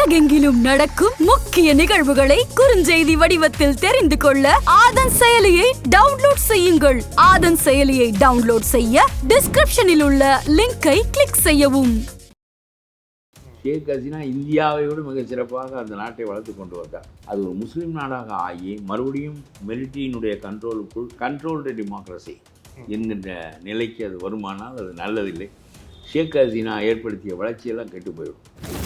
உலகெங்கிலும் நடக்கும் முக்கிய நிகழ்வுகளை குறுஞ்செய்தி வடிவத்தில் தெரிந்து கொள்ள ஆதன் செயலியை டவுன்லோட் செய்யுங்கள். ஆதன் செயலியை டவுன்லோட் செய்ய டிஸ்கிரிப்ஷனில் உள்ள லிங்கை கிளிக் செய்யவும். ஷேக் ஹசீனா இந்தியாவை விட மிக சிறப்பாக அந்த நாட்டை வளர்த்து கொண்டு வந்தார். அது ஒரு முஸ்லீம் நாடாக ஆகி மறுபடியும் மிலிட்டரியினுடைய கண்ட்ரோலுக்குள் கண்ட்ரோல்டு டெமோக்ரஸி என்கின்ற நிலைக்கு அது வருமானால் அது நல்லதில்லை. ஷேக் ஹசீனா ஏற்படுத்திய வளர்ச்சியெல்லாம் கெட்டு போயிடும்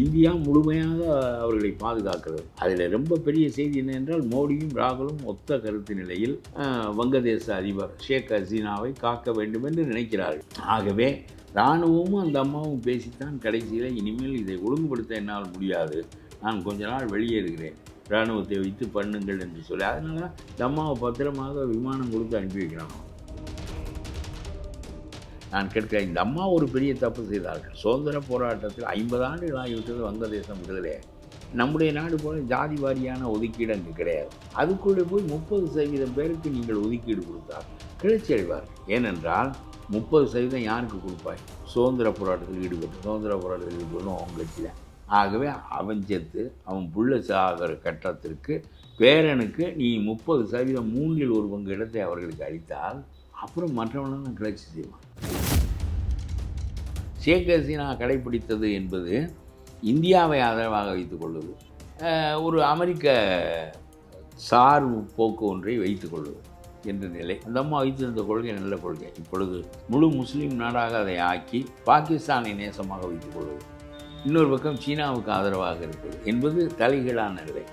இந்தியா முழுமையாக அவர்களை பாதுகாக்கிறது. அதில் ரொம்ப பெரிய செய்தி என்ன என்றால் மோடியும் ராகுலும் ஒத்த கருத்து நிலையில் வங்கதேச அதிபர் ஷேக் ஹசீனாவை காக்க வேண்டும் என்று நினைக்கிறார்கள். ஆகவே இராணுவமும் அந்த அம்மாவும் பேசித்தான் கடைசியில் இனிமேல் இதை ஒழுங்குபடுத்த என்னால் முடியாது. நான் கொஞ்ச நாள் வெளியேறுகிறேன். இராணுவத்தை வைத்து பண்ணுங்கள் என்று சொல்லி அதனால இந்த அம்மாவை பத்திரமாக விமானம் கொடுத்து அனுப்பி வைக்கிறாங்க. நான் கேட்கிறேன் இந்த அம்மா ஒரு பெரிய தப்பு செய்தார்கள். சுதந்திர போராட்டத்தில் ஐம்பது ஆண்டுகள் ஆகிவிட்டது வங்கதேசம் விடுதலை. நம்முடைய நாடு போல ஜாதி வாரியான ஒதுக்கீடு அங்கு கிடையாது. அதுக்குள்ளே போய் முப்பது சதவீதம் பேருக்கு நீங்கள் ஒதுக்கீடு கொடுத்தால் கிளர்ச்சி அடைவார்கள். ஏனென்றால் முப்பது சதவீதம் யாருக்கு கொடுப்பாய்? சுதந்திர போராட்டத்தில் ஈடுபட்டு சுதந்திர போராட்டத்தில் ஈடுபடணும் அவங்க கட்சி ஆகவே அவன் செத்து அவன் புள்ள சாகிற கட்டத்திற்கு பேரனுக்கு நீ முப்பது சதவீதம் மூன்றில் ஒரு பங்கு இடத்தை அவர்களுக்கு அளித்தால் அப்புறம் மற்றவனும் கிளர்ச்சி செய்வான். ஷேக் ஹசீனா கடைபிடித்தது என்பது இந்தியாவை ஆதரவாக வைத்துக்கொள்வது ஒரு அமெரிக்க சார்பு போக்கு ஒன்றை வைத்துக்கொள்வது என்ற நிலை. அந்த அம்மா வைத்திருந்த கொள்கை நல்ல கொள்கை. இப்பொழுது முழு முஸ்லீம் நாடாக அதை ஆக்கி பாகிஸ்தானை நேசமாக வைத்துக் கொள்வது இன்னொரு பக்கம் சீனாவுக்கு ஆதரவாக இருப்பது என்பது தலைகீழான நிலை.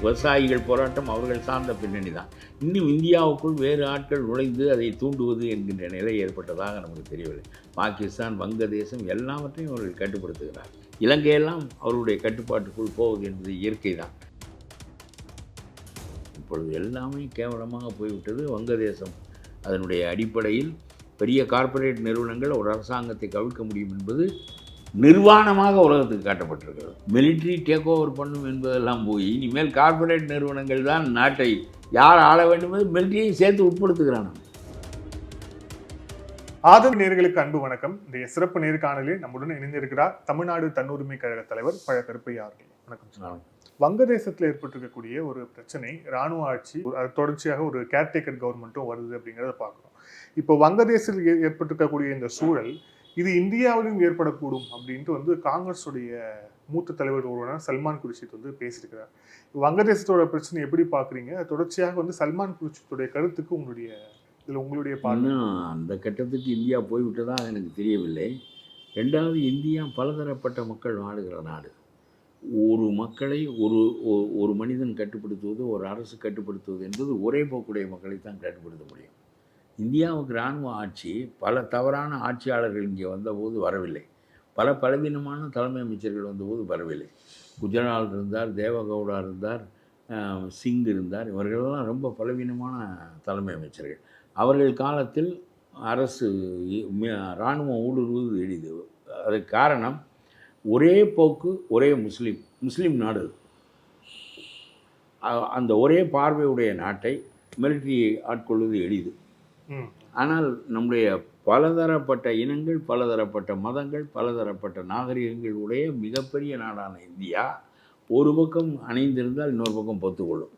விவசாயிகள் போராட்டம் அவர்கள் சார்ந்த பின்னணி தான். இன்னும் இந்தியாவுக்குள் வேறு ஆட்கள் நுழைந்து அதை தூண்டுவது என்கின்ற நிலை ஏற்பட்டதாக நமக்கு தெரியவில்லை. பாகிஸ்தான் வங்கதேசம் எல்லாவற்றையும் அவர்கள் கட்டுப்படுத்துகிறார். இலங்கையெல்லாம் அவருடைய கட்டுப்பாட்டுக்குள் போவது என்பது இயற்கை தான். இப்பொழுது எல்லாமே கேவலமாக போய்விட்டது வங்கதேசம். அதனுடைய அடிப்படையில் பெரிய கார்ப்பரேட் நிறுவனங்கள் ஒரு அரசாங்கத்தை கவிழ்க்க முடியும் என்பது நிர்வாணமாக உலகத்துக்கு காட்டப்பட்டிருக்கிறது. மிலிட்ரி டேக் ஓவர் பண்ணும் என்பதெல்லாம் போய் இனிமேல் கார்ப்பரேட் நிறுவனங்கள் தான் நாட்டை யார் ஆள வேண்டும் மிலிட்ரியை சேர்த்து உட்படுத்துகிறான் ஆதரவு நேர்களுக்கு அன்பு வணக்கம். இந்த சிறப்பு நேர்காணலில் நம்முடன் இணைந்திருக்கிறார் தமிழ்நாடு தன்னுரிமை கழக தலைவர் பழ கருப்பையா அவர்கள் வணக்கம். வங்கதேசத்தில் ஏற்பட்டிருக்கக்கூடிய ஒரு பிரச்சனை ராணுவ ஆட்சி அது தொடர்ச்சியாக ஒரு கேர்டேக்கர் கவர்மெண்ட்டும் வருது அப்படிங்கிறத பார்க்குறோம். இப்போ வங்கதேசத்தில் ஏற்பட்டிருக்கக்கூடிய இந்த சூழல் இது இந்தியாவிலும் ஏற்படக்கூடும் அப்படின்ட்டு வந்து காங்கிரஸுடைய மூத்த தலைவர் ஒருவரான சல்மான் குர்ஷித் வந்து பேசியிருக்கிறார். வங்கதேசத்தோட பிரச்சனை எப்படி பார்க்குறீங்க? தொடர்ச்சியாக வந்து சல்மான் குர்ஷித்துடைய கருத்துக்கு உங்களுடைய இதில் உங்களுடைய இன்னும் அந்த கட்டத்துக்கு இந்தியா போய்விட்டதாக எனக்கு தெரியவில்லை. ரெண்டாவது இந்தியா பலதரப்பட்ட மக்கள் வாழுகிற நாடு. ஒரு மக்களை ஒரு ஒரு மனிதன் கட்டுப்படுத்துவது ஒரு அரசு கட்டுப்படுத்துவது என்பது ஒரே போக்குடைய மக்களை தான் கட்டுப்படுத்த முடியும். இந்தியாவுக்கு இராணுவ ஆட்சி பல தவறான ஆட்சியாளர்கள் இங்கே வந்தபோது வரவில்லை. பல பலவீனமான தலைமை அமைச்சர்கள் வந்தபோது வரவில்லை. குஜரால் இருந்தார் தேவகவுடா இருந்தார் சிங் இருந்தார். இவர்களெல்லாம் ரொம்ப பலவீனமான தலைமை அமைச்சர்கள். அவர்கள் காலத்தில் அரசு இராணுவம் ஊடுருவது எளிது. அதுக்கு காரணம் ஒரே போக்கு ஒரே முஸ்லீம் முஸ்லீம் நாடு அந்த ஒரே பார்வையுடைய நாட்டை மிலிட்ரி ஆட்கொள்வது எளிது. ஆனால் நம்முடைய பலதரப்பட்ட இனங்கள் பலதரப்பட்ட மதங்கள் பலதரப்பட்ட நாகரிகங்கள் உடைய மிகப்பெரிய நாடான இந்தியா ஒரு பக்கம் அணைந்திருந்தால் இன்னொரு பக்கம் பொத்துக்கொள்ளும்.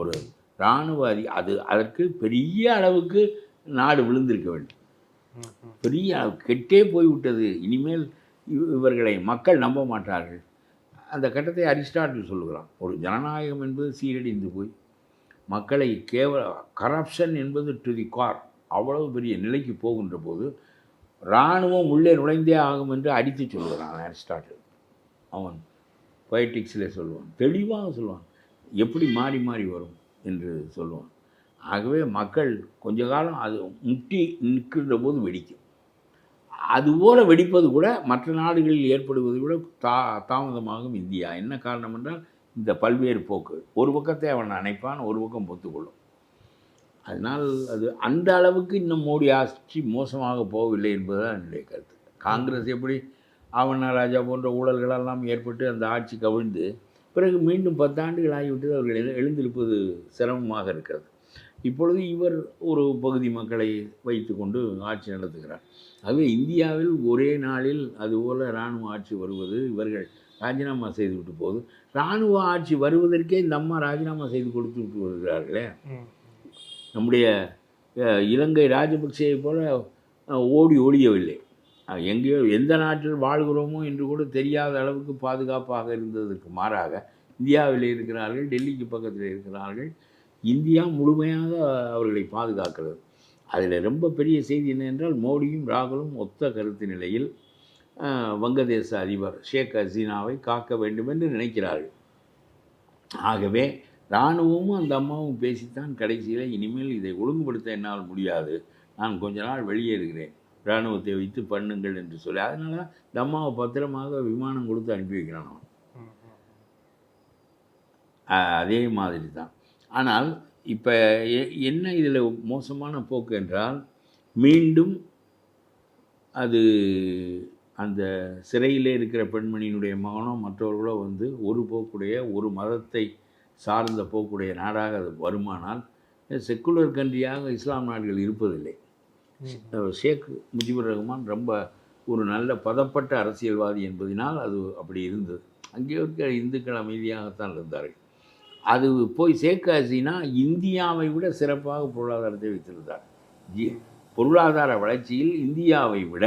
ஒரு இராணுவ அதி அது அதற்கு பெரிய அளவுக்கு நாடு விழுந்திருக்க வேண்டும். பெரிய கெட்டே போய்விட்டது. இனிமேல் இவர்களை மக்கள் நம்ப மாட்டார்கள். அந்த கட்டத்தை அரிஸ்டாட்டில் சொல்லுகிறான். ஒரு ஜனநாயகம் என்பது சீரடிந்து போய் மக்களை கேவல கரப்ஷன் என்பது டு தி கார் அவ்வளவு பெரிய நிலைக்கு போகின்ற போது இராணுவம் உள்ளே நுழைந்தே ஆகும் என்று அடித்து சொல்லுகிறான் அரிஸ்டாட்டில். அவன் பொயட்டிக்ஸில் சொல்லுவான் தெளிவாக சொல்லுவான் எப்படி மாறி மாறி வரும் என்று சொல்லுவான். ஆகவே மக்கள் கொஞ்ச காலம் அது முட்டி நிற்கின்ற போது வெடிக்கும். அதுபோல் வெடிப்பது கூட மற்ற நாடுகளில் ஏற்படுவதை விட தா தாமதமாகும் இந்தியா. என்ன காரணம் என்றால் இந்த பல்வேறு போக்கு. ஒரு பக்கத்தை அவன் அணைப்பான் ஒரு பக்கம் பொத்துக்கொள்ளும். அதனால் அது அந்த அளவுக்கு இன்னும் மோடி ஆட்சி மோசமாக போகவில்லை என்பதுதான் என்னுடைய கருத்து. காங்கிரஸ் எப்படி ஆவண்ணா ராஜா போன்ற ஊழல்களெல்லாம் ஏற்பட்டு அந்த ஆட்சி கவிழ்ந்து பிறகு மீண்டும் பத்தாண்டுகள் ஆகிவிட்டது அவர்கள் எழு- எழுந்திருப்பது சிரமமாக இருக்கிறது. இப்பொழுது இவர் ஒரு பகுதி மக்களை வைத்துக்கொண்டு ஆட்சி நடத்துகிறார். ஆகவே இந்தியாவில் ஒரே நாளில் அதுபோல் இராணுவ ஆட்சி வருவது இவர்கள் ராஜினாமா செய்து விட்டு போகுது இராணுவ ஆட்சி வருவதற்கே இந்த அம்மா ராஜினாமா செய்து கொடுத்து விட்டு வருகிறார்களே. நம்முடைய இலங்கை ராஜபக்சேயை போல ஓடி ஒழியவில்லை எங்கேயோ எந்த நாட்டில் வாழ்கிறோமோ என்று கூட தெரியாத அளவுக்கு பாதுகாப்பாக இருந்ததற்கு மாறாக இந்தியாவில் இருக்கிறார்கள் டெல்லிக்கு பக்கத்தில் இருக்கிறார்கள். இந்தியா முழுமையாக அவர்களை பாதுகாக்கிறது. அதில் ரொம்ப பெரிய செய்தி என்னவென்றால் மோடியும் ராகுலும் ஒத்த கருத்து நிலையில் வங்கதேச அதிபர் ஷேக் ஹசீனாவை காக்க வேண்டும் என்று நினைக்கிறார்கள். ஆகவே இராணுவமும் அந்த அம்மாவும் பேசித்தான் கடைசியில் இனிமேல் இதை ஒழுங்குபடுத்த என்னால் முடியாது. நான் கொஞ்ச நாள் வெளியேறுகிறேன். இராணுவத்தை வைத்து பண்ணுங்கள் என்று சொல்லி. அதனால இந்த அம்மாவை பத்திரமாக விமானம் கொடுத்து அனுப்பி வைக்கிறான் அவன் அதே மாதிரி தான். ஆனால் இப்போ என்ன இதில் மோசமான போக்கு என்றால் மீண்டும் அது அந்த சிறையிலே இருக்கிற பெண்மணியினுடைய மகனோ மற்றவர்களோ வந்து ஒரு போக்குடைய ஒரு மதத்தை சார்ந்த போக்குடைய நாடாக அது வருமானால் செக்குலர் கண்ட்ரியாக இஸ்லாம் நாடுகள் இருப்பதில்லை. ஷேக் முஜிபுர் ரஹ்மான் ரொம்ப ஒரு நல்ல பதப்பட்ட அரசியல்வாதி என்பதினால் அது அப்படி இருந்தது. அங்கே இருக்கிற இந்துக்கள் அமைதியாகத்தான் இருந்தார்கள். அது போய் ஷேக் ஹசீனா இந்தியாவை விட சிறப்பாக பொருளாதாரத்தை வைத்திருந்தார். ஜி பொருளாதார வளர்ச்சியில் இந்தியாவை விட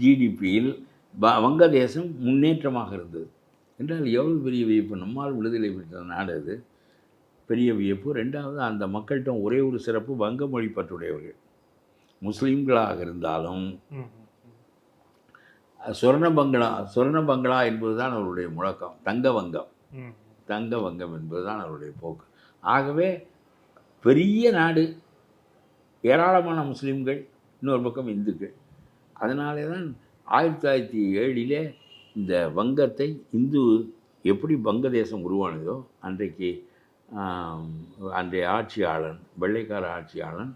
ஜிடிபியில் வங்கதேசம் முன்னேற்றமாக இருந்தது. என்றால் எவ்வளவு பெரிய வியப்பு? நம்மால் விடுதலை பெற்ற நாடு அது. பெரிய வியப்பு. ரெண்டாவது அந்த மக்கள்கிட்ட ஒரே ஒரு சிறப்பு வங்க மொழி பற்றுடையவர்கள். முஸ்லீம்களாக இருந்தாலும் ம். சொர்ண பங்களா சொர்ண பங்களா என்பதுதான் அவருடைய முழக்கம். தங்க வங்கம். தங்க வங்கம் என்பதுதான் அவருடைய போக்கு. ஆகவே பெரிய நாடு ஏராளமான முஸ்லீம்கள் இன்னொரு பக்கம் இந்துக்கள். அதனாலே தான் ஆயிரத்தி தொள்ளாயிரத்தி ஏழிலே இந்த வங்கத்தை இந்து எப்படி வங்கதேசம் உருவானதோ அன்றைக்கு அன்றைய ஆட்சியாளன் வெள்ளைக்கார ஆட்சியாளன்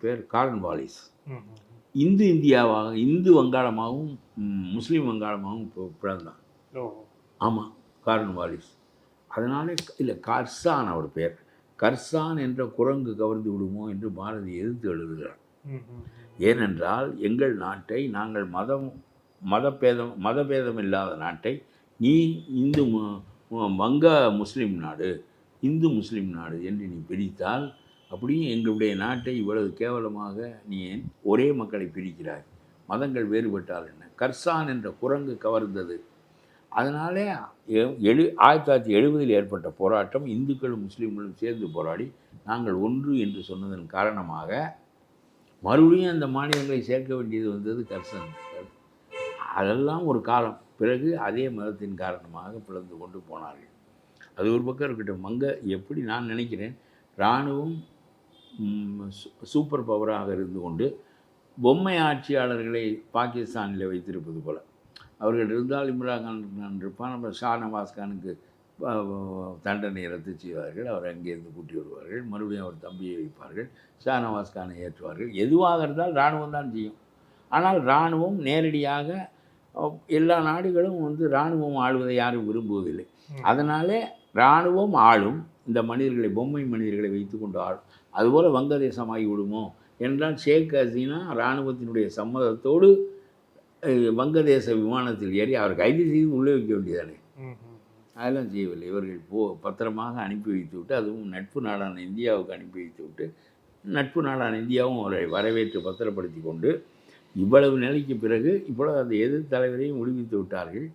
பேர் காரன் வாலிஸ் ம். ம். இந்து இந்தியாவாக இந்து வங்காளமாகவும் முஸ்லீம் வங்காளமாகவும் பி- பிளந்தான் ஓ. ஆமாம் காரன் வாலிஸ் அதனாலே இல்லை கர்சான் அவர் பேர் கர்சான் என்ற குரங்கு கவர்ந்து விடுமோ என்று பாரதி எதிர்த்து எழுதுகிறார். ஏனென்றால் எங்கள் நாட்டை நாங்கள் மதம் மதபேதம் மதபேதம் இல்லாத நாட்டை நீ இந்து வங்க முஸ்லீம் நாடு இந்து முஸ்லீம் நாடு என்று நீ பிரித்தால் அப்படியும் எங்களுடைய நாட்டை இவ்வளவு கேவலமாக நீ ஏன் ஒரே மக்களை பிரிக்கிறாய்? மதங்கள் வேறுபட்டால் என்ன? கர்சான் என்ற குரங்கு கவர்ந்தது. அதனாலே எழு ஆயிரத்தி தொள்ளாயிரத்தி எழுபதில் ஏற்பட்ட போராட்டம் இந்துக்களும் முஸ்லீம்களும் சேர்ந்து போராடி நாங்கள் ஒன்று என்று சொன்னதன் காரணமாக மறுபடியும் அந்த மாநிலங்களை சேர்க்க வேண்டியது வந்தது கர்சன். அதெல்லாம் ஒரு காலம். பிறகு அதே மதத்தின் காரணமாக பிளந்து கொண்டு போனார்கள். அது ஒரு பக்கம் இருக்கட்டும். அங்கே எப்படி நான் நினைக்கிறேன் இராணுவம் சூப்பர் பவராக இருந்து கொண்டு பொம்மை ஆட்சியாளர்களை பாகிஸ்தானில் வைத்திருப்பது போல். அவர்கள் இருந்தால் இம்ரான் கான் இருப்பான். நம்ம ஷா நவாஸ் கானுக்கு தண்டனை ரத்து செய்வார்கள். அவர் அங்கேருந்து கூட்டி வருவார்கள் மறுபடியும் அவர் தம்பியை வைப்பார்கள். ஷா நவாஸ் கானை ஏற்றுவார்கள். எதுவாக இருந்தால் இராணுவம் தான் செய்யும். ஆனால் இராணுவம் நேரடியாக எல்லா நாடுகளும் வந்து இராணுவம் ஆளுவதை யாரும் விரும்புவதில்லை. அதனாலே இராணுவம் ஆளும். இந்த மனிதர்களை பொம்மை மனிதர்களை வைத்துக்கொண்டு ஆளும். அதுபோல் வங்கதேசம் ஆகிவிடுமோ என்றால் ஷேக் ஹசீனா இராணுவத்தினுடைய சம்மதத்தோடு வங்கதேச விமானத்தில் ஏறி அவர் கைது செய்து உள்ளே வைக்க வேண்டியதானே. அதெல்லாம் செய்யவில்லை இவர்கள் போ பத்திரமாக அனுப்பி வைத்து விட்டு அதுவும் நட்பு நாடான இந்தியாவுக்கு அனுப்பி வைத்து விட்டு நட்பு நாடான இந்தியாவும் அவரை வரவேற்று பத்திரப்படுத்தி கொண்டு இவ்வளவு நிலைக்கு பிறகு இப்பொழுது அந்த எதிர் தலைவரையும் விடுவித்து விட்டார்கள்.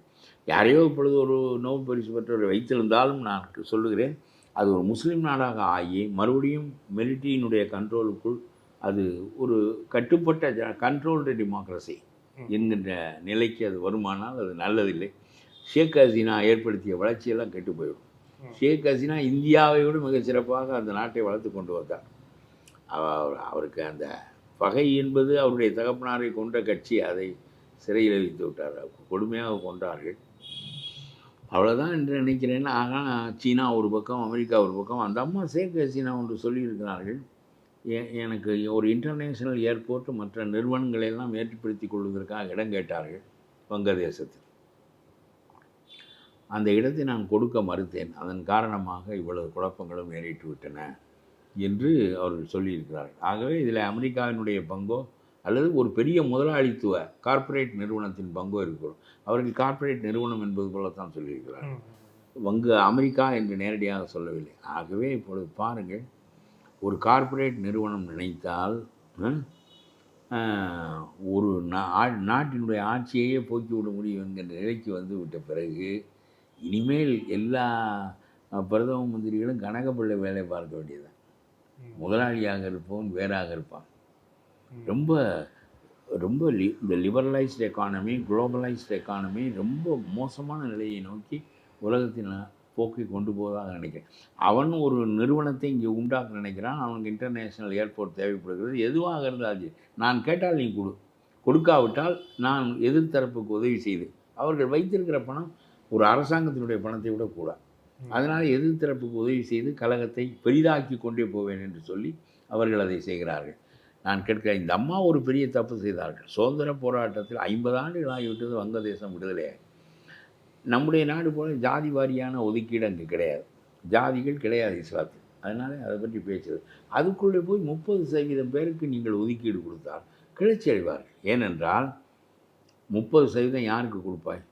யாரையோ இப்பொழுது ஒரு நோபல் பரிசு பெற்றவரை வைத்திருந்தாலும் நான் சொல்லுகிறேன் அது ஒரு முஸ்லீம் நாடாக ஆகி மறுபடியும் மிலிட்டரியினுடைய கண்ட்ரோலுக்குள் அது ஒரு கட்டுப்பட்ட கண்ட்ரோல்டு டெமோக்ரஸி என்கின்ற நிலைக்கு அது வருமானால் அது நல்லதில்லை. ஷேக் ஹசீனா ஏற்படுத்திய வளர்ச்சியெல்லாம் கெட்டு போயிடும். ஷேக் ஹசீனா இந்தியாவை விட மிகச் சிறப்பாக அந்த நாட்டை வளர்த்து கொண்டு வந்தார். அவர் அவருக்கு அந்த பகை என்பது அவருடைய தகப்பனாரை கொண்ட கட்சி அதை சிறையில் வைத்து விட்டார். கொடுமையாக கொண்டார்கள் அவ்வளோதான் என்று நினைக்கிறேன். ஆனால் சீனா ஒரு பக்கம் அமெரிக்கா ஒரு பக்கம் அந்த அம்மா ஷேக் ஹசீனா ஒன்று சொல்லியிருக்கிறார்கள். எனக்கு ஒரு இன்டர்நேஷனல் ஏர்போர்ட் மற்ற நிறுவனங்களை எல்லாம் ஏற்படுத்தி கொள்வதற்காக இடம் கேட்டார்கள் வங்கதேசத்தில் அந்த இடத்தை நான் கொடுக்க மறுத்தேன். அதன் காரணமாக இவ்வளவு குழப்பங்களும் நேரிட்டு விட்டன என்று அவர்கள் சொல்லியிருக்கிறார்கள். ஆகவே இதில் அமெரிக்காவினுடைய பங்கோ அல்லது ஒரு பெரிய முதலாளித்துவ கார்ப்பரேட் நிறுவனத்தின் பங்கோ இருக்கிறோம். அவர்கள் கார்ப்பரேட் நிறுவனம் என்பது போலத்தான் சொல்லியிருக்கிறார்கள். ம். வங்கு அமெரிக்கா என்று நேரடியாக சொல்லவில்லை. ஆகவே இப்பொழுது பாருங்கள் ஒரு கார்ப்பரேட் நிறுவனம் நினைத்தால் ஒரு நாட்டினுடைய ஆட்சியையே போக்கிவிட முடியும் என்கிற நிலைக்கு வந்து விட்ட பிறகு இனிமேல் எல்லா பிரதம மந்திரிகளும் கனகப்பிள்ளை வேலை பார்க்க வேண்டியது ம். முதலாளியாக இருப்பவன் வேறாக இருப்பான். ரொம்ப ரொம்ப லி இந்த லிபரலைஸ்டு எக்கானமி குளோபலைஸ்டு எக்கானமி ரொம்ப மோசமான நிலையை நோக்கி உலகத்தின் போக்கை கொண்டு போவதாக நினைக்கிறேன் அவன் ஒரு நிறுவனத்தை இங்கே உண்டாக்க நினைக்கிறான் அவனுக்கு இன்டர்நேஷ்னல் ஏர்போர்ட் தேவைப்படுகிறது எதுவாக இருந்தாலும். நான் கேட்டால் நீ கொடு கொடுக்காவிட்டால் நான் எதிர்த்தரப்புக்கு உதவி செய்து அவர்கள் வைத்திருக்கிற பணம் ஒரு அரசாங்கத்தினுடைய பணத்தை விட கூட. அதனால் எதிர்த்தரப்புக்கு உதவி செய்து கழகத்தை பெரிதாக்கி கொண்டே போவேன் என்று சொல்லி அவர்கள் அதை செய்கிறார்கள். நான் கேட்கிறேன் இந்த அம்மா ஒரு பெரிய தப்பு செய்தார்கள். சுதந்திர போராட்டத்தில் ஐம்பது ஆண்டுகள் ஆகிவிட்டது வங்கதேசம் விடுதலையாகி நம்முடைய நாடு போல ஜாதி வாரியான ஒதுக்கீடு அங்கே கிடையாது. ஜாதிகள் கிடையாது இஸ்லாத்தில். அதனால அதை பற்றி பேசுறது அதுக்குள்ளே போய் முப்பது சதவீதம் பேருக்கு நீங்கள் ஒதுக்கீடு கொடுத்தால் கிளர்ச்சி அடைவார்கள். ஏனென்றால் முப்பது சதவீதம் யாருக்கு கொடுப்பாய்?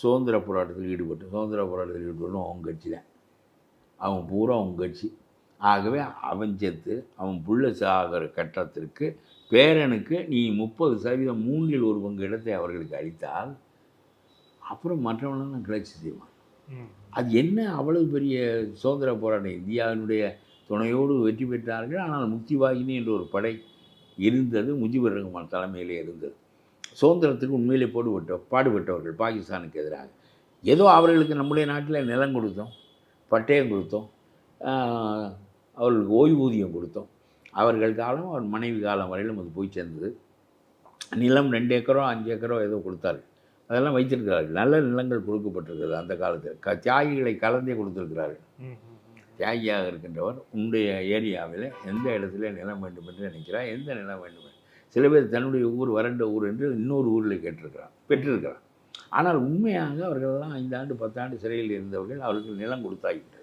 சுதந்திர போராட்டத்தில் ஈடுபட்டு சுதந்திர போராட்டத்தில் ஈடுபட்டு அவன் கட்சி தான் அவன் பூரா அவன் கட்சி. ஆகவே அவன் செத்து அவன் புள்ள சாகிற கட்டத்திற்கு பேரனுக்கு நீ முப்பது சதவீதம் மூன்றில் ஒரு பங்கு இடத்தை அவர்களுக்கு அளித்தால் அப்புறம் மற்றவனெல்லாம் கிளர்ச்சி செய்வான். அது என்ன அவ்வளவு பெரிய சுதந்திர போராட்டம்? இந்தியாவினுடைய துணையோடு வெற்றி பெற்றார்கள் ஆனால் முக்திவாகினி என்ற ஒரு படை இருந்தது முஜிபுர் ரஹ்மான் தலைமையிலே இருந்தது. சுதந்திரத்துக்கு உண்மையிலே போடுபட்ட பாடுபட்டவர்கள் பாகிஸ்தானுக்கு எதிராக. ஏதோ அவர்களுக்கு நம்முடைய நாட்டில் நிலம் கொடுத்தோம் பட்டயம் கொடுத்தோம் அவர்களுக்கு ஓய்வூதியம் கொடுத்தோம். அவர்கள் காலம் அவர் மனைவி காலம் வரையிலும் அது போய் சேர்ந்தது. நிலம் ரெண்டு ஏக்கரோ அஞ்சு ஏக்கரோ ஏதோ கொடுத்தார்கள். அதெல்லாம் வைத்திருக்கிறார்கள். நல்ல நிலங்கள் கொடுக்கப்பட்டிருக்கிறது அந்த காலத்தில். க தியாகிகளை கலந்தே கொடுத்திருக்கிறார்கள். தியாகியாக இருக்கின்றவர் உன்னுடைய ஏரியாவில் எந்த இடத்துல நிலம் வேண்டும் என்று நினைக்கிறார் எந்த நிலம் வேண்டும் என்று. சில பேர் தன்னுடைய ஊர் வறண்ட ஊர் என்று இன்னொரு ஊரில் கேட்டிருக்கிறார் பெற்றிருக்கிறார். ஆனால் உண்மையாக அவர்களெல்லாம் ஐந்தாண்டு பத்தாண்டு சிறையில் இருந்தவர்கள் அவருக்கு நிலம் கொடுத்தாகிவிட்டது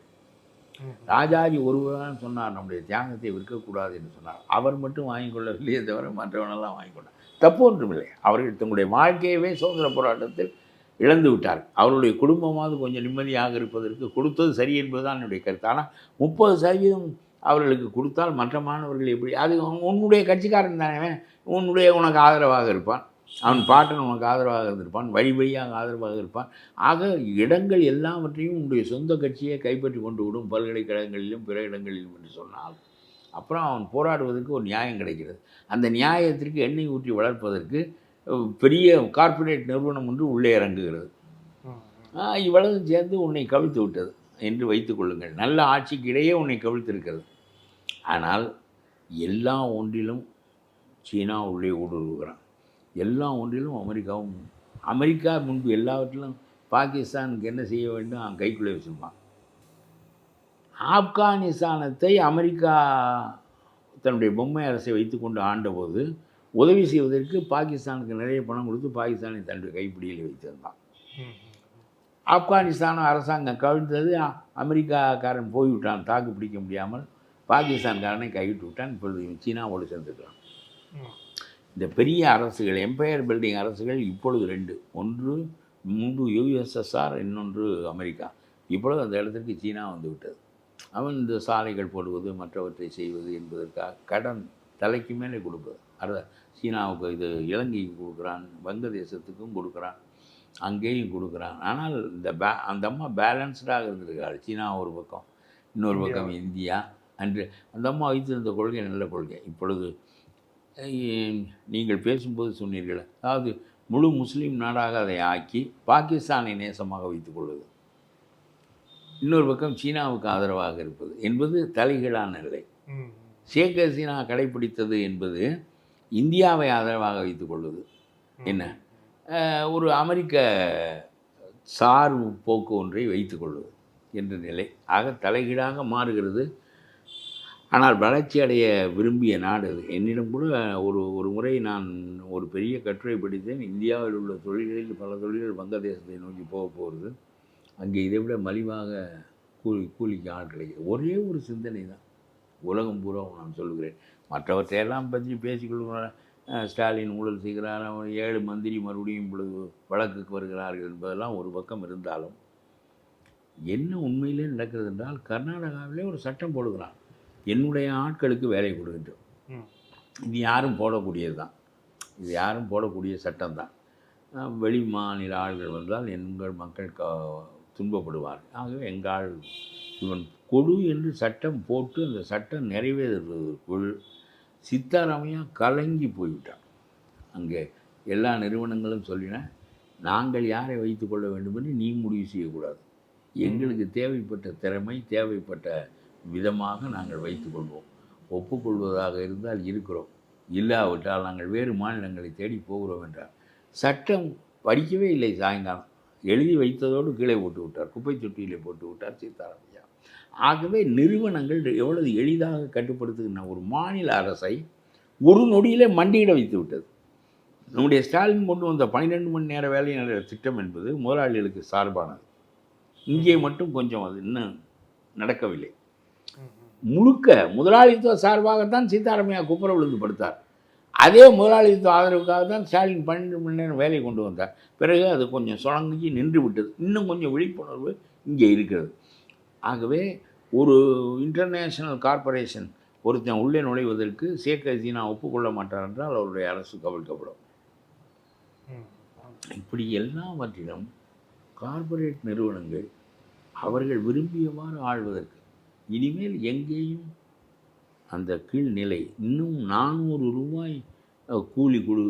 ம். ராஜாஜி ஒருவர்தான் சொன்னார் நம்முடைய தியாகத்தை விற்கக்கூடாது என்று சொன்னார். அவர் மட்டும் வாங்கிக் கொள்ளவில்லையே தவிர மற்றவனெல்லாம் வாங்கிக் கொண்டார் தப்பு ஒன்றுமில்லை. அவர்கள் தங்களுடைய வாழ்க்கையவே சுதந்திர போராட்டத்தில் இழந்து விட்டார் அவருடைய குடும்பமாவது கொஞ்சம் நிம்மதியாக இருப்பதற்கு கொடுத்தது சரி என்பதுதான் என்னுடைய கருத்து. ஆனால் முப்பது சதவீதம் அவர்களுக்கு கொடுத்தால் மற்ற மாணவர்கள் எப்படி அது உன்- உன்னுடைய கட்சிக்காரன் தானே. உன்னுடைய உனக்கு ஆதரவாக இருப்பான். அவன் பாட்டன் உனக்கு ஆதரவாக இருந்திருப்பான் வழி வழியாக ஆதரவாக இருப்பான். ஆக இடங்கள் எல்லாவற்றையும் உன்னுடைய சொந்த கட்சியை கைப்பற்றி கொண்டு விடும் பல்கலைக்கழகங்களிலும் பிற இடங்களிலும் என்று சொன்னால் அப்புறம் அவன் போராடுவதற்கு ஒரு நியாயம் கிடைக்கிறது. அந்த நியாயத்திற்கு எண்ணெய் ஊற்றி வளர்ப்பதற்கு பெரிய கார்ப்பரேட் நிறுவனம் ஒன்று உள்ளே இறங்குகிறது. இவ்வளவும் சேர்ந்து உன்னை கவிழ்த்து விட்டது. என்று வைத்துக்கொள்ளுங்கள் நல்ல ஆட்சிக்கு இடையே உன்னை கவிழ்த்திருக்கிறது. ஆனால் எல்லா ஒன்றிலும் சீனா உள்ளே ஊடுருவுகிறான். எல்லா ஒன்றிலும் அமெரிக்காவும் அமெரிக்கா முன்பு எல்லாவற்றிலும் பாகிஸ்தானுக்கு என்ன செய்ய வேண்டும்? அவன் கைக்குள்ளே வச்சுருப்பான். ஆப்கானிஸ்தானத்தை அமெரிக்கா தன்னுடைய பொம்மை அரசை வைத்துக்கொண்டு ஆண்டபோது உதவி செய்வதற்கு பாகிஸ்தானுக்கு நிறைய பணம் கொடுத்து பாகிஸ்தானை தன்னுடைய கைப்பிடியில் வைத்திருந்தான். ஆப்கானிஸ்தான் அரசாங்கம் கவிழ்ந்தது. அமெரிக்காக்காரன் போய்விட்டான் தாக்கு பிடிக்க முடியாமல் பாகிஸ்தான்காரனை கைவிட்டு விட்டான். இப்பொழுது சீனாவோடு சேர்ந்துக்கிறான். இந்த பெரிய அரசுகள் எம்பையர் பில்டிங் அரசுகள் இப்பொழுது ரெண்டு. ஒன்று முன்பு யுஎஸ்எஸ்ஆர் இன்னொன்று அமெரிக்கா. இப்பொழுது அந்த இடத்திற்கு சீனா வந்து விட்டது. அவன் இந்த சாலைகள் போடுவது மற்றவற்றை செய்வது என்பதற்காக கடன் தலைக்கு மேலே கொடுப்பது. அத சீனாவுக்கு இது இலங்கைக்கு கொடுக்குறான் வங்கதேசத்துக்கும் கொடுக்குறான். அங்கேயும் கொடுக்குறான். ஆனால் இந்த பே அந்த அம்மா பேலன்ஸ்டாக இருந்திருக்காள். சீனா ஒரு பக்கம் இன்னொரு பக்கம் இந்தியா. அன்று அந்த அம்மா வைத்திருந்த கொள்கை நல்ல கொள்கை. இப்பொழுது நீங்கள் பேசும்போது சொன்னீர்கள். அதாவது முழு முஸ்லீம் நாடாக அதை ஆக்கி பாகிஸ்தானை நேசமாக வைத்துக் கொள்வது. இன்னொரு பக்கம் சீனாவுக்கு ஆதரவாக இருப்பது என்பது தலைகீழான நிலை. ஷேக் ஹசீனா கடைப்பிடித்தது என்பது இந்தியாவை ஆதரவாக வைத்துக் கொள்வது. என்ன? ஒரு அமெரிக்க சார்பு போக்கு ஒன்றை வைத்துக்கொள்வது என்ற நிலை. ஆக தலைகீழாக மாறுகிறது. ஆனால் வளர்ச்சி அடைய விரும்பிய நாடு அது. என்னிடம் கூட ஒரு ஒரு முறை நான் ஒரு பெரிய கட்டுரை படித்தேன். இந்தியாவில் உள்ள தொழில்களில் பல தொழில்கள் வங்கதேசத்தை நோக்கி போக போகிறது. அங்கே இதை விட மலிவாக கூலி கூலிக்கு ஆள் கிடைக்கிறது. ஒரே ஒரு சிந்தனை தான் உலகம் பூரா நான் சொல்லுகிறேன். மற்றவற்றையெல்லாம் பற்றி பேசிக்கொள்கிறேன் ஸ்டாலின் ஊழல் செய்கிறார் அவன் ஏழு மந்திரி மறுபடியும் இப்பொழுது வழக்குக்கு வருகிறார்கள் என்பதெல்லாம் ஒரு பக்கம் இருந்தாலும் என்ன உண்மையிலே நடக்கிறது என்றால் கர்நாடகாவிலே ஒரு சட்டம் போடுகிறான். என்னுடைய ஆட்களுக்கு வேலை கொடுக்கின்றோம். இது யாரும் போடக்கூடியது தான். இது யாரும் போடக்கூடிய சட்டம் தான். வெளி மாநில ஆள்கள் வந்தால் எங்கள் மக்கள் க துன்பப்படுவார்கள். ஆகவே எங்கள் ஆள் இவன் கொடு என்று சட்டம் போட்டு அந்த சட்டம் நிறைவேறுவதற்குள் சித்தாராமையா கலங்கி போய்விட்டான். அங்கே எல்லா நிறுவனங்களும் சொல்லின நாங்கள் யாரை வைத்துக்கொள்ள வேண்டும் என்று நீ முடிவு செய்யக்கூடாது. எங்களுக்கு தேவைப்பட்ட திறமை தேவைப்பட்ட விதமாக நாங்கள் வைத்துக்கொள்வோம் ஒப்புக்கொள்வதாக இருந்தால் இருக்கிறோம். இல்லாவிட்டால் நாங்கள் வேறு மாநிலங்களை தேடி போகிறோம் என்றார். சட்டம் படிக்கவே இல்லை சாயங்காலம். எழுதி வைத்ததோடு கீழே போட்டு விட்டார் குப்பை தொட்டியிலே போட்டு விட்டார் சீதாராமையா ஆகவே நிறுவனங்கள் எவ்வளவு எளிதாக கட்டுப்படுத்துகின்ற ஒரு மாநில அரசை ஒரு நொடியிலே மண்டியிட வைத்து விட்டது. நம்முடைய ஸ்டாலின் கொண்டு வந்த பன்னிரெண்டு மணி நேர வேலை நேர திட்டம் என்பது முதலாளிகளுக்கு சார்பானது. இங்கே மட்டும் கொஞ்சம் அது இன்னும் நடக்கவில்லை. முழுக்க முதலாளித்துவ சார்பாகத்தான் சீதாராமையா குப்புற விழுந்து படுத்தார். அதே முதலாளித்துவ ஆதரவுக்காக தான் ஸ்டாலின் பன்னெண்டு மணி நேரம் வேலை கொண்டு வந்தார். பிறகு அது கொஞ்சம் சுழங்கி நின்று விட்டது. இன்னும் கொஞ்சம் விழிப்புணர்வு இங்கே இருக்கிறது. ஆகவே ஒரு இன்டர்நேஷனல் கார்ப்பரேஷன் ஒருத்தன் உள்ளே நுழைவதற்கு ஷேக் ஹசீனா ஒப்புக்கொள்ள மாட்டார் என்றால் அவருடைய அரசு கவிழ்க்கப்படும். இப்படி எல்லாவற்றிலும் கார்ப்பரேட் நிறுவனங்கள் அவர்கள் விரும்பியவாறு ஆள்வதற்கு இனிமேல் எங்கேயும் அந்த கீழ்நிலை இன்னும் நானூறு ரூபாய் கூலி கொடு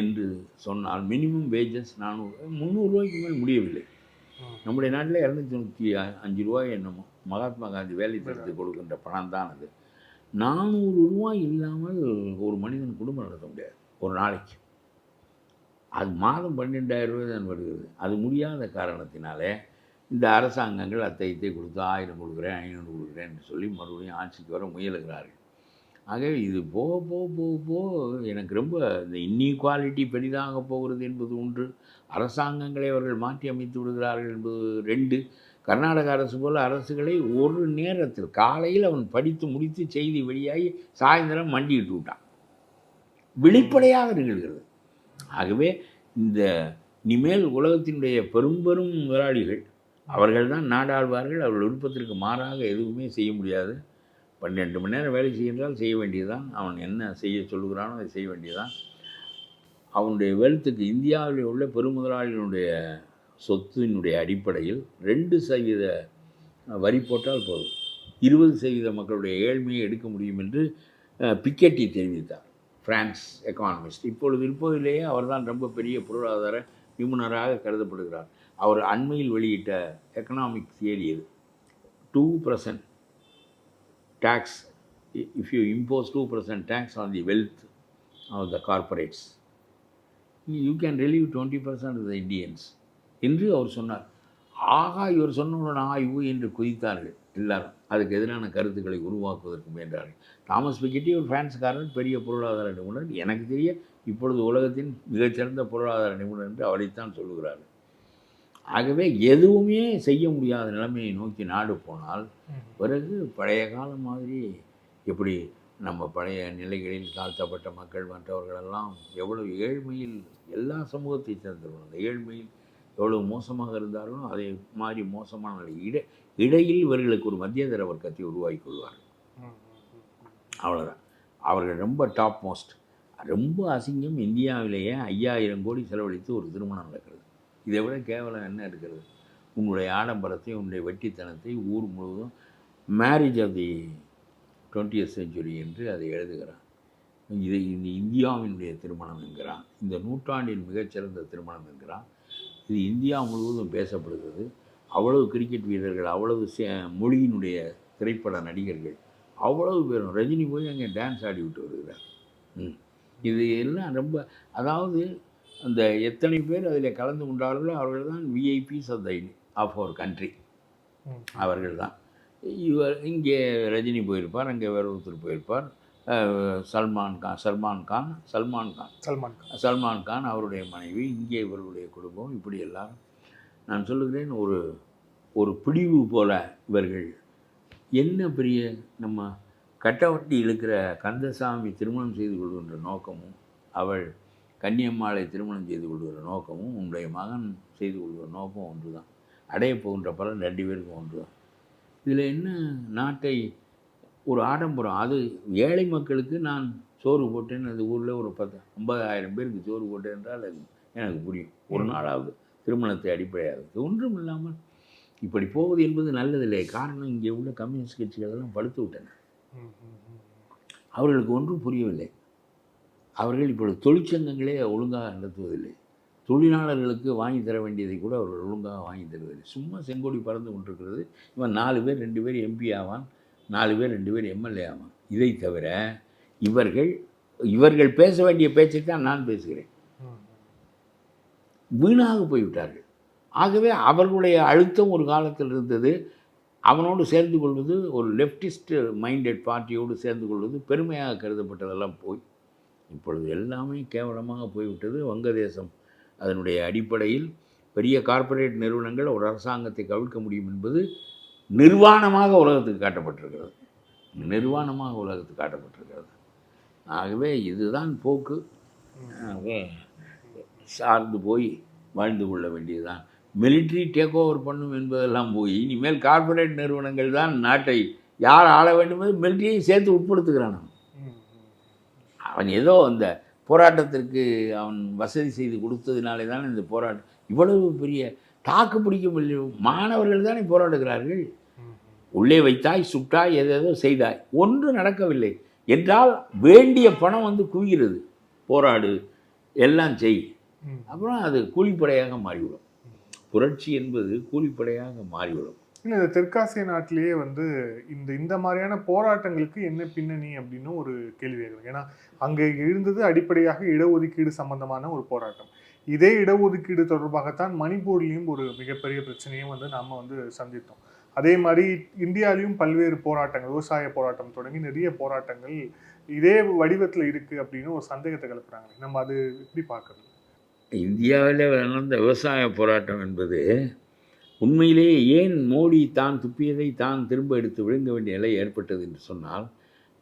என்று சொன்னால் மினிமம் வேஜஸ் நானூறு முந்நூறுரூவாய்க்கு மேல் முடியவில்லை. நம்முடைய நாட்டில் இரநூத்தி தொண்ணூற்றி அஞ்சு ரூபாய் என்னமோ மகாத்மா காந்தி வேலை திட்டத்துக்கு கொடுக்கின்ற பணம் தான் அது நானூறு ரூபாய் இல்லாமல் ஒரு மனிதன் குடும்பம் நடத்த முடியாது ஒரு நாளைக்கு. அது மாதம் பன்னெண்டாயிரம் ரூபாய் தான் வருகிறது. அது முடியாத காரணத்தினாலே இந்த அரசாங்கங்கள் அத்தையத்தை கொடுத்து ஆயிரம் கொடுக்குறேன் ஐநூறு கொடுக்குறேன்னு சொல்லி மறுபடியும் ஆட்சிக்கு வர முயலுகிறார்கள். ஆகவே இது போக போக போக போக எனக்கு ரொம்ப இந்த இன்இக்வாலிட்டி பெரிதாக போகிறது என்பது ஒன்று அரசாங்கங்களை அவர்கள் மாற்றி அமைத்து விடுகிறார்கள் என்பது ரெண்டு. கர்நாடக அரசு போல அரசுகளை ஒரு நேரத்தில் காலையில் அவன் படித்து முடித்து செய்தி வெளியாகி சாயந்தரம் மண்டிட்டு விட்டான். வெளிப்படையாக நிகழ்கிறது. ஆகவே இந்த இனிமேல் உலகத்தினுடைய பெரும்பெரும் முதலாளிகள் அவர்கள் தான் நாடாழ்வார்கள் அவர்கள் விருப்பத்திற்கு மாறாக எதுவுமே செய்ய முடியாது. பன்னெண்டு மணி நேரம் வேலை செய்கின்றால் செய்ய வேண்டியதுதான். அவன் என்ன செய்ய சொல்லுகிறானோ அதை செய்ய வேண்டியதுதான். அவனுடைய வெல்த்துக்கு இந்தியாவில் உள்ள பெருமுதலாளிகளுடைய சொத்தினுடைய அடிப்படையில் ரெண்டு சதவீத வரி போட்டால் போதும். இருபது சதவீத மக்களுடைய ஏழ்மையை எடுக்க முடியும் என்று பிக்கெட்டி தெரிவித்தார். France economist. இப்பொழுது இருப்பதிலேயே அவர்தான் ரொம்ப பெரிய பொருளாதார நிபுணராக கருதப்படுகிறார். அவர் அண்மையில் வெளியிட்ட எக்கனாமிக் தியரி இது. Two percent tax if you impose two percent tax on the wealth of the corporates you can relieve twenty percent the Indians. என்று அவர் சொன்னார். ஆகா இவர் சொன்னவுடன் ஆய்வு என்று குதித்தார்கள் எல்லாரும். அதுக்கு எதிரான கருத்துக்களை உருவாக்குவதற்கு முயன்றார்கள். தாமஸ் பிக்கெட்டி ஒரு ஃபேன்ஸ்காரன் பெரிய பொருளாதார நிபுணர். எனக்கு தெரிய இப்பொழுது உலகத்தின் மிகச்சிறந்த பொருளாதார நிபுணர் என்று அவரைத்தான் சொல்லுகிறார்கள். ஆகவே எதுவுமே செய்ய முடியாத நிலைமையை நோக்கி நாடு போனால் பிறகு பழைய காலம் மாதிரி எப்படி நம்ம பழைய நிலைகளில் தாழ்த்தப்பட்ட மக்கள் மற்றவர்களெல்லாம் எவ்வளவு ஏழ்மையில் எல்லா சமூகத்தை சேர்ந்தவர்கள் அந்த ஏழ்மையில் எவ்வளோ மோசமாக இருந்தாலும் அதே மாதிரி மோசமான நிலை. இட இடையில் இவர்களுக்கு ஒரு மத்தியதர வர்க்கத்தை உருவாக்கி கொள்வார்கள். அவ்வளோதான் அவர்கள் ரொம்ப டாப் மோஸ்ட் ரொம்ப அசிங்கம் இந்தியாவிலேயே ஐயாயிரம் கோடி செலவழித்து ஒரு திருமணம் நடக்கிறது. இதை விட கேவலம் என்ன இருக்கிறது? உன்னுடைய ஆடம்பரத்தை உன்னுடைய வெட்டித்தனத்தை ஊர் முழுவதும் marriage of the twentieth century என்று அதை எழுதுகிறான். இதை இந்த இந்தியாவினுடைய திருமணம் என்கிறான். இந்த நூற்றாண்டின் மிகச்சிறந்த திருமணம் என்கிறான். இது இந்தியா முழுவதும் பேசப்படுகிறது. அவ்வளவு கிரிக்கெட் வீரர்கள் அவ்வளவு சே- மொழியினுடைய திரைப்பட நடிகர்கள் அவ்வளவு பேரும் ரஜினி போய் அங்கே டான்ஸ் ஆடி விட்டு வருகிறார். இது எல்லாம் ரொம்ப அதாவது அந்த எத்தனை பேர் அதில் கலந்து கொண்டார்களோ அவர்கள் தான் VIPs of the of our country. அவர்கள் தான் இவர் இங்கே ரஜினி போயிருப்பார் அங்கே வேற ஒருத்தர் போயிருப்பார். சல்மான் கான் சல்மான் கான் சல்மான் கான். சல்மான் கான். சல்மான் கான் அவருடைய மனைவி இங்கே இவர்களுடைய குடும்பம் இப்படி எல்லாம் நான் சொல்லுகிறேன். ஒரு ஒரு பிடிவு போல இவர்கள். என்ன பெரிய நம்ம கட்டவட்டி இழுக்கிற கந்தசாமி திருமணம் செய்து கொள்கின்ற நோக்கமும் அவள் கன்னியம்மாளை திருமணம் செய்து கொள்கிற நோக்கமும் உன்னுடைய மகன் செய்து கொள்கிற நோக்கம் ஒன்று தான் அடையப் போகின்ற பலன் ரெண்டு பேருக்கும் ஒன்று தான் இதில் என்ன நாட்டை ஒரு ஆடம்பரம். அது ஏழை மக்களுக்கு நான் சோறு போட்டேன். அந்த ஊரில் ஒரு பத்து ஐம்பதாயிரம் பேருக்கு சோறு போட்டேன் என்றால் அது எனக்கு புரியும். ஒரு நாளாவது திருமணத்தை அடிப்படையாக. ஒன்றும் இல்லாமல் இப்படி போவது என்பது நல்லதில்லை. காரணம் இங்கே உள்ள கம்யூனிஸ்ட் கட்சிகள் எல்லாம் படுத்து விட்டன. அவர்களுக்கு ஒன்றும் புரியவில்லை. அவர்கள் இப்பொழுது தொழிற்சங்கங்களே ஒழுங்காக நடத்துவதில்லை. தொழிலாளர்களுக்கு வாங்கி தர வேண்டியதை கூட அவர்கள் ஒழுங்காக வாங்கி தருவதில்லை. சும்மா செங்கோடி பறந்து கொண்டிருக்கிறது. இவன் நாலு பேர் ரெண்டு பேர் எம்பி ஆவான். நாலு பேர் ரெண்டு பேர் எம்எல்ஏ ஆகும் இதை தவிர இவர்கள் இவர்கள் பேச வேண்டிய பேச்சை தான் நான் பேசுகிறேன். வீணாக போய்விட்டார்கள். ஆகவே அவர்களுடைய அழுத்தம் ஒரு காலத்தில் இருந்தது. அவனோடு சேர்ந்து கொள்வது ஒரு லெஃப்டிஸ்ட் மைண்டட் பார்ட்டியோடு சேர்ந்து கொள்வது பெருமையாக கருதப்பட்டதெல்லாம் போய் இப்பொழுது எல்லாமே கேவலமாக போய்விட்டது. வங்கதேசம் அதனுடைய அடிப்படையில் பெரிய கார்ப்பரேட் நிறுவனங்கள் ஒரு அரசாங்கத்தை கவிழ்க்க முடியும் என்பது நிர்வாணமாக உலகத்துக்கு காட்டப்பட்டிருக்கிறது. நிர்வாணமாக உலகத்துக்கு காட்டப்பட்டிருக்கிறது. ஆகவே இதுதான் போக்கு. சார்ந்து போய் வாழ்ந்து கொள்ள வேண்டியதுதான். மிலிட்ரி டேக் ஓவர் பண்ணும் என்பதெல்லாம் போய் இனிமேல் கார்ப்பரேட் நிறுவனங்கள் தான் நாட்டை யார் ஆள வேண்டும் என்று மிலிட்ரியை சேர்த்து உட்படுத்துகிறான் அவன். ஏதோ அந்த போராட்டத்திற்கு அவன் வசதி செய்து கொடுத்ததினாலே தான் இந்த போராட்டம். இவ்வளவு பெரிய தாக்கு பிடிக்க முடியும் மாணவர்கள் தானே போராடுகிறார்கள். உள்ளே வைத்தாய் சுட்டாய் எதேதோ செய்தாய். ஒன்று நடக்கவில்லை. என்றால் வேண்டிய பணம் வந்து குவிகிறது. போராடு எல்லாம் செய். அப்புறம் அது கூலிப்படையாக மாறிவிடும். புரட்சி என்பது கூலிப்படையாக மாறிவிடும். இல்ல இந்த தெற்காசிய நாட்டிலேயே வந்து இந்த இந்த மாதிரியான போராட்டங்களுக்கு என்ன பின்னணி அப்படின்னு ஒரு கேள்வி கேட்குறேன். ஏன்னா அங்க இருந்தது அடிப்படையாக இடஒதுக்கீடு சம்பந்தமான ஒரு போராட்டம். இதே இடஒதுக்கீடு தொடர்பாகத்தான் மணிப்பூர்லேயும் ஒரு மிகப்பெரிய பிரச்சனையும் வந்து நம்ம வந்து சந்தித்தோம். அதே மாதிரி இந்தியாவிலையும் பல்வேறு போராட்டங்கள் விவசாய போராட்டம் தொடங்கி நிறைய போராட்டங்கள் இதே வடிவத்தில் இருக்கு அப்படின்னு ஒரு சந்தேகத்தை கிளப்புறாங்க. நம்ம அது எப்படி பார்க்கறது? இந்தியாவில் நடந்த விவசாய போராட்டம் என்பது உண்மையிலேயே ஏன் மோடி தான் துப்பியதை தான் திரும்ப எடுத்து விழுங்க வேண்டிய நிலை ஏற்பட்டது என்று சொன்னால்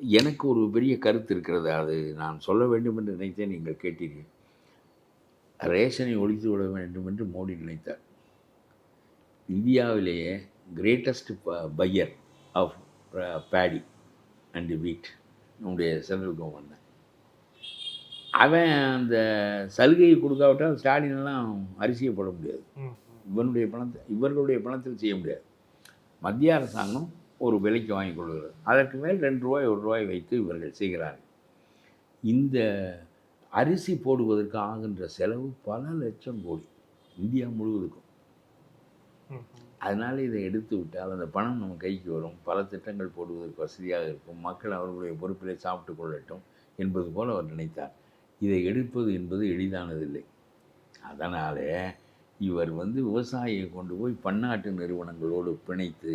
எனக்கு ஒரு பெரிய கருத்து இருக்கிறது. அது நான் சொல்ல வேண்டும் என்று நினைத்தேன் நீங்கள் கேட்டீர்கள். ரேஷனை ஒழித்து விட வேண்டும் என்று மோடி நினைத்தார். இந்தியாவிலேயே greatest buyer of paddy and wheat நம்முடைய சென்ட்ரல் கவர்மெண்ட் அவன் அந்த சலுகையை கொடுக்காவிட்டால் ஸ்டாலின் எல்லாம் அரிசியை போட முடியாது. இவனுடைய பணத்தை இவர்களுடைய பணத்தில் செய்ய முடியாது. மத்திய அரசாங்கம் ஒரு விலைக்கு வாங்கி கொள்கிறது. அதற்கு மேல் ரெண்டு ரூபாய் ஒரு ரூபாய் வைத்து இவர்கள் செய்கிறார்கள். இந்த அரிசி போடுவதற்கு ஆகின்ற செலவு பல லட்சம் கோடி இந்தியா முழுவதுக்கும். அதனால் இதை எடுத்து விட்டால் அந்த பணம் நம்ம கைக்கு வரும். பல திட்டங்கள் போடுவதற்கு வசதியாக இருக்கும். மக்கள் அவர்களுடைய பொறுப்பிலே சாப்பிட்டு கொள்ளட்டும் என்பது போல் அவர் நினைத்தார். இதை எடுப்பது என்பது எளிதானதில்லை. அதனாலே இவர் வந்து விவசாயியை கொண்டு போய் பன்னாட்டு நிறுவனங்களோடு பிணைத்து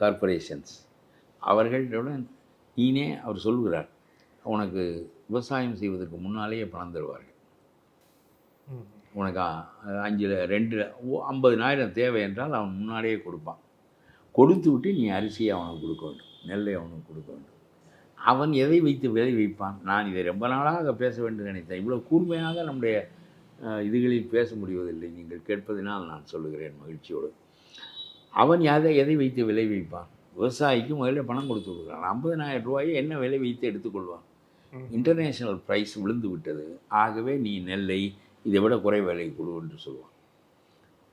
கார்பரேஷன்ஸ் அவர்களுடன் நீனே அவர் சொல்கிறார் உனக்கு விவசாயம் செய்வதற்கு முன்னாலேயே பணம் தருவார்கள். உனக்கு அ- அஞ்சு ரெண்டு ஐம்பதினாயிரம் தேவை என்றால் அவன் முன்னாடியே கொடுப்பான். கொடுத்து விட்டு நீ அரிசியை அவனுக்கு கொடுக்க வேண்டும். நெல்லை அவனுக்கு கொடுக்க வேண்டும். அவன் எதை வைத்து விலை வைப்பான்? நான் இதை ரொம்ப நாளாக பேச வேண்டும் நினைத்தேன். இவ்வளோ கூர்மையாக நம்முடைய இதுகளில் பேச முடிவதில்லை. நீங்கள் கேட்பதினால் நான் சொல்லுகிறேன் மகிழ்ச்சியோடு. அவன் எதை எதை வைத்து விலை வைப்பான்? விவசாயிக்கு முதல்ல பணம் கொடுத்து விடுகிறான் ஐம்பதினாயிரம் ரூபாயை என்ன விலை வைத்து எடுத்துக்கொள்வான். இன்டர்நேஷனல் ப்ரைஸ் விழுந்து விட்டது. ஆகவே நீ நெல்லை இதை விட குறை விலை கொடு என்று சொல்லுவான்.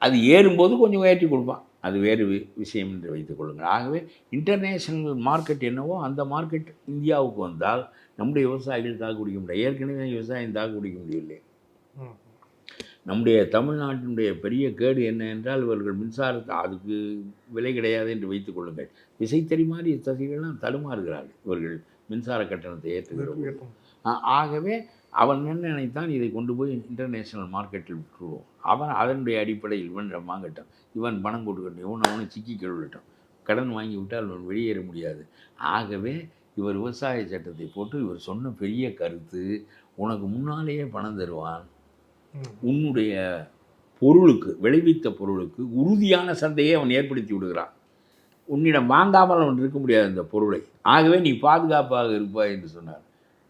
அது ஏறும்போது கொஞ்சம் ஏற்றி கொடுப்பான். அது வேறு விஷயம் என்று வைத்துக் கொள்ளுங்கள். ஆகவே இன்டர்நேஷனல் மார்க்கெட் என்னவோ அந்த மார்க்கெட் இந்தியாவுக்கு வந்தால் நம்முடைய விவசாயிகள் தாக்கு பிடிக்க முடியாது. ஏற்கனவே விவசாயம் தாக்கு பிடிக்க முடியவில்லை. நம்முடைய தமிழ்நாட்டினுடைய பெரிய கேடு என்ன என்றால் இவர்கள் மின்சாரத்தை அதுக்கு விலை கிடையாது என்று வைத்துக் கொள்ளுங்கள். விசைத்தறி மாதிரி தசைகள்லாம் தடுமாறுகிறார்கள். இவர்கள் மின்சார கட்டணத்தை ஏற்றுகிறோம் ஆகவே அவன் என்ன நினைத்தான் இதை கொண்டு போய் இன்டர்நேஷனல் மார்க்கெட்டில் விட்டுருவோம் அவன் அதனுடைய அடிப்படையில் இவன் வாங்கட்டும் இவன் பணம் கொடுக்கட்டும் இவன் அவனை சிக்கி கழுவட்டும் கடன் வாங்கி விட்டால் அவன் வெளியேற முடியாது. ஆகவே இவர் விவசாய சட்டத்தை போட்டு இவர் சொன்ன பெரிய கருத்து உனக்கு முன்னாலேயே பணம் தருவான். உன்னுடைய பொருளுக்கு விளைவித்த பொருளுக்கு உறுதியான சந்தையை அவன் ஏற்படுத்தி விடுகிறான். உன்னிடம் வாங்காமல் அவன் இருக்க முடியாது அந்த பொருளை. ஆகவே நீ பாதுகாப்பாக இருப்பாய் என்று சொன்னார்.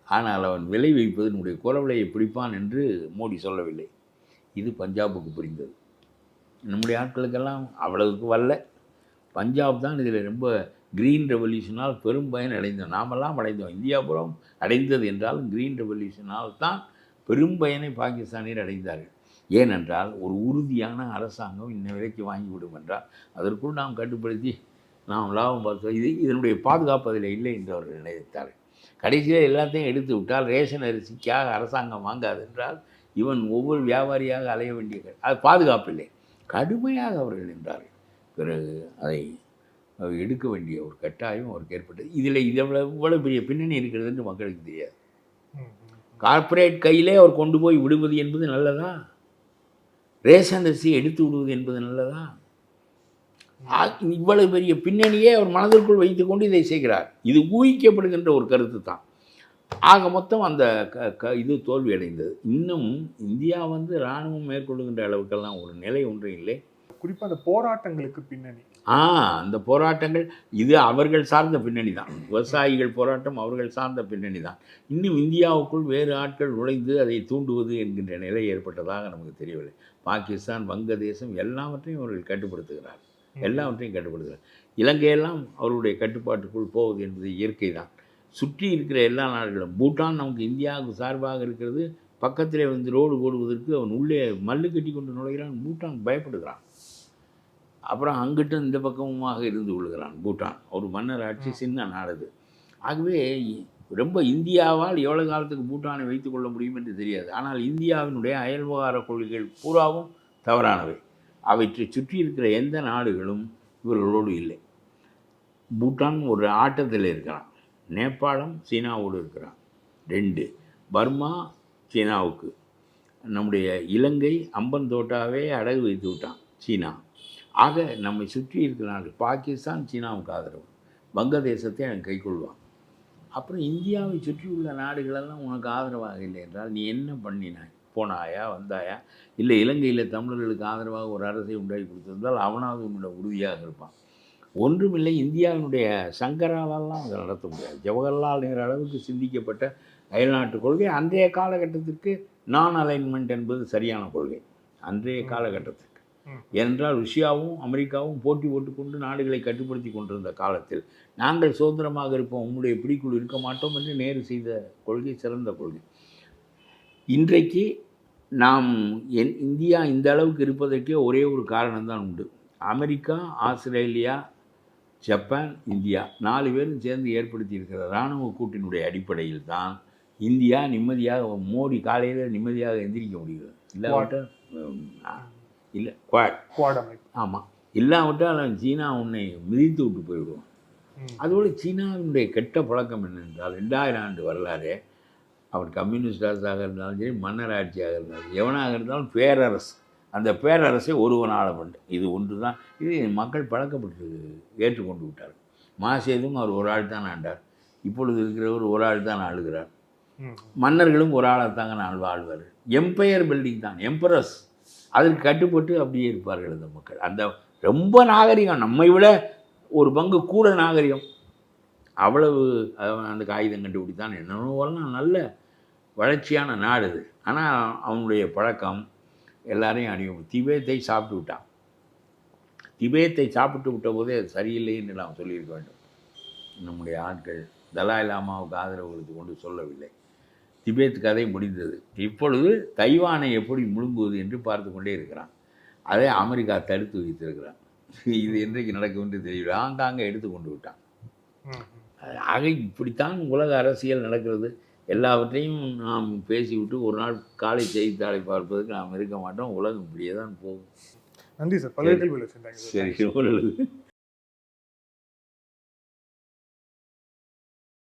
ஆனால் அவன் விலை நம்முடைய உன்னுடைய பிடிப்பான் என்று மோடி சொல்லவில்லை. இது பஞ்சாபுக்கு புரிந்தது. நம்முடைய ஆட்களுக்கெல்லாம் அவ்வளவுக்கு வரல பஞ்சாப் தான் இதில் ரொம்ப க்ரீன் ரெவல்யூஷனால் பெரும் பயன் அடைந்தோம் நாமெல்லாம் அடைந்தோம். இந்தியாபுரம் அடைந்தது என்றாலும் க்ரீன் ரெவல்யூஷனால் தான் பெரும் பயனை பாகிஸ்தானியர் அடைந்தார்கள். ஏனென்றால் ஒரு உறுதியான அரசாங்கம் இன்ன விலைக்கு வாங்கிவிடும் என்றால் அதற்குள் நாம் கட்டுப்படுத்தி நாம் லாபம் பார்த்தோம் இது இதனுடைய பாதுகாப்பு அதில் இல்லை என்று அவர்கள் நினைத்தார்கள். கடைசியில் எல்லாத்தையும் எடுத்து விட்டால் ரேஷன் அரிசிக்காக அரசாங்கம் வாங்காது என்றால் இவன் ஒவ்வொரு வியாபாரியாக அலைய வேண்டிய அது பாதுகாப்பில்லை கடுமையாக அவர்கள் நின்றார்கள். பிறகு அதை எடுக்க வேண்டிய ஒரு கட்டாயம் அவருக்கு ஏற்பட்டது. இதில் இவ்வளவு இவ்வளவு பெரிய பின்னணி இருக்கிறது என்று மக்களுக்கு தெரியாது. கார்ப்பரேட் கையிலே அவர் கொண்டு போய் விடுவது என்பது நல்லதா? ரேஷன் அரிசி எடுத்து விடுவது என்பது நல்லதா? இவ்வளவு பெரிய பின்னணியே அவர் மனதிற்குள் வைத்துக்கொண்டு இதை செய்கிறார். இது ஊகிக்கப்படுகின்ற ஒரு கருத்து தான் ஆக மொத்தம் அந்த க க இது தோல்வி அடைந்தது இன்னும் இந்தியா வந்து இராணுவம் மேற்கொள்ளுகின்ற அளவுக்கெல்லாம் ஒரு நிலை ஒன்றும் இல்லை. குறிப்பா அந்த போராட்டங்களுக்கு பின்னணி. ஆ அந்த போராட்டங்கள் இது அவர்கள் சார்ந்த பின்னணி தான் விவசாயிகள் போராட்டம் அவர்கள் சார்ந்த பின்னணி தான் இன்னும் இந்தியாவுக்குள் வேறு ஆட்கள் நுழைந்து அதை தூண்டுவது என்கின்ற நிலை ஏற்பட்டதாக நமக்கு தெரியவில்லை. பாகிஸ்தான் வங்கதேசம் எல்லாவற்றையும் அவர்கள் கட்டுப்படுத்துகிறார் எல்லாவற்றையும் கட்டுப்படுத்துகிறார் இலங்கையெல்லாம் அவருடைய கட்டுப்பாட்டுக்குள் போவது என்பது இயற்கை தான். சுற்றி இருக்கிற எல்லா நாடுகளும் பூட்டான் நமக்கு இந்தியாவுக்கு சார்பாக இருக்கிறது பக்கத்திலே வந்து ரோடு போடுவதற்கு அவன் உள்ளே மல்லு கட்டி கொண்டு நுழைகிறான் பூட்டான் பயப்படுகிறான். அப்புறம் அங்கிட்டும் இந்த பக்கமுமாக இருந்து கொள்கிறான் பூட்டான். ஒரு மன்னர் ஆட்சி சின்ன நாடு ஆகவே ரொம்ப இந்தியாவால் எவ்வளவு காலத்துக்கு பூட்டானை வைத்துக் கொள்ள முடியும் என்று தெரியாது. ஆனால் இந்தியாவினுடைய அயல் விவகார கொள்கைகள் பூராவும் தவறானவை. அவற்றை சுற்றி இருக்கிற எந்த நாடுகளும் இவர்களோடு இல்லை. பூட்டான் ஒரு ஆட்டத்தில் இருக்கிறான். நேபாளம் சீனாவோடு இருக்கிறான். ரெண்டு பர்மா சீனாவுக்கு. நம்முடைய இலங்கை அம்பன் தோட்டாவே அடகு வைத்து விட்டான் சீனா. ஆக நம்மை சுற்றி இருக்கிற நாடு பாகிஸ்தான் சீனாவுக்கு ஆதரவு. வங்கதேசத்தை அவன் கைக்கொள்வான் அப்புறம் இந்தியாவை சுற்றியுள்ள நாடுகளெல்லாம் உனக்கு ஆதரவாக இல்லை என்றால் நீ என்ன பண்ணினாய்? போனாயா வந்தாயா? இல்லை இலங்கையில் தமிழர்களுக்கு ஆதரவாக ஒரு அரசை உண்டாக்கி கொடுத்திருந்தால் அவனாவது உன்னோட உறுதியாக இருப்பான். ஒன்றுமில்லை இந்தியாவினுடைய சங்கராலெல்லாம் அதை நடத்த முடியாது. ஜவஹர்லால் நேரு அளவுக்கு சிந்திக்கப்பட்ட அயல்நாட்டு கொள்கை அன்றைய காலகட்டத்திற்கு நான் அலைன்மெண்ட் என்பது சரியான கொள்கை. அன்றைய காலகட்டத்திற்கு. ம். ஏனென்றால் ருஷ்யாவும் அமெரிக்காவும் போட்டி போட்டுக்கொண்டு நாடுகளை கட்டுப்படுத்தி கொண்டிருந்த காலத்தில் நாங்கள் சுதந்திரமாக இருப்போம் உங்களுடைய பிடிக்குள் இருக்க மாட்டோம் என்று நேரு செய்த கொள்கை சிறந்த கொள்கை. இன்றைக்கு நாம் என் இந்தியா இந்த அளவுக்கு இருப்பதற்கே ஒரே ஒரு காரணம்தான் உண்டு. அமெரிக்கா ஆஸ்திரேலியா ஜப்பான் இந்தியா நாலு பேரும் சேர்ந்து ஏற்படுத்தி இருக்கிற இராணுவ கூட்டினுடைய அடிப்படையில் தான் இந்தியா நிம்மதியாக மோடி காலையில் நிம்மதியாக எந்திரிக்க முடியும் இல்லாவிட்டால் இல்லை குவாட் குவாட் அமைப்பு. ஆமாம் இல்லாவிட்டால் சீனா உன்னை மிதித்து விட்டு போயிடுவான். ம். அதோடு சீனாவினுடைய கெட்ட பழக்கம் என்னென்றால் ரெண்டாயிரம் ஆண்டு வரலாறு அவன் கம்யூனிஸ்ட் அரசாக இருந்தாலும் சரி மன்னர் ஆட்சியாக இருந்தாலும் எவனாக இருந்தாலும் பேரரசு. அந்த பேரரசை ஒருவன் ஆள வேண்டும். இது ஒன்று தான். இது மக்கள் பழக்கப்பட்டு ஏற்றுக்கொண்டு விட்டார் மாசேதும் அவர் ஒரு ஆள் தான் ஆண்டார். இப்பொழுது இருக்கிறவர் ஒரு ஆள் தான் ஆளுகிறார். மன்னர்களும் ஒரு ஆளைத்தாங்க ஆள் வாழ்வார் எம்பையர் பில்டிங் தான் எம்பரஸ் அதற்கு கட்டுப்பட்டு அப்படியே இருப்பார்கள் அந்த மக்கள். அந்த ரொம்ப நாகரிகம் நம்மை விட ஒரு பங்கு கூட நாகரிகம். அவ்வளவு அந்த காகிதம் கண்டுபிடித்தான். என்னென்னவெல்லாம் நல்ல வளர்ச்சியான நாடு இது. ஆனால் அவனுடைய பழக்கம் எல்லாரையும் அணியும் திபேத்தை சாப்பிட்டு விட்டான். திபேத்தை சாப்பிட்டு விட்ட போதே அது சரியில்லை என்று நாம் சொல்லியிருக்க வேண்டும். நம்முடைய ஆட்கள் தலாய் லாமாவுக்கு ஆதரவு கொடுத்து கொண்டு சொல்லவில்லை. திபேத் கதை முடிந்தது. இப்பொழுது தைவானை எப்படி முழுங்குவது என்று பார்த்து கொண்டே இருக்கிறான். அதை அமெரிக்கா தடுத்து வைத்திருக்கிறான். இது என்றைக்கு நடக்கும் என்று தெரியல ஆங்காங்கே எடுத்து கொண்டு விட்டான். ஆக இப்படித்தான் உலக அரசியல் நடக்கிறது. எல்லாவற்றையும் நாம் பேசிவிட்டு ஒரு நாள் காலை செய்தித்தாளை பார்ப்பதற்கு நாம் இருக்க மாட்டோம். உலகம் இப்படியே தான் போகும். நன்றி சார். பல்வேறு கேள்விகளை சரி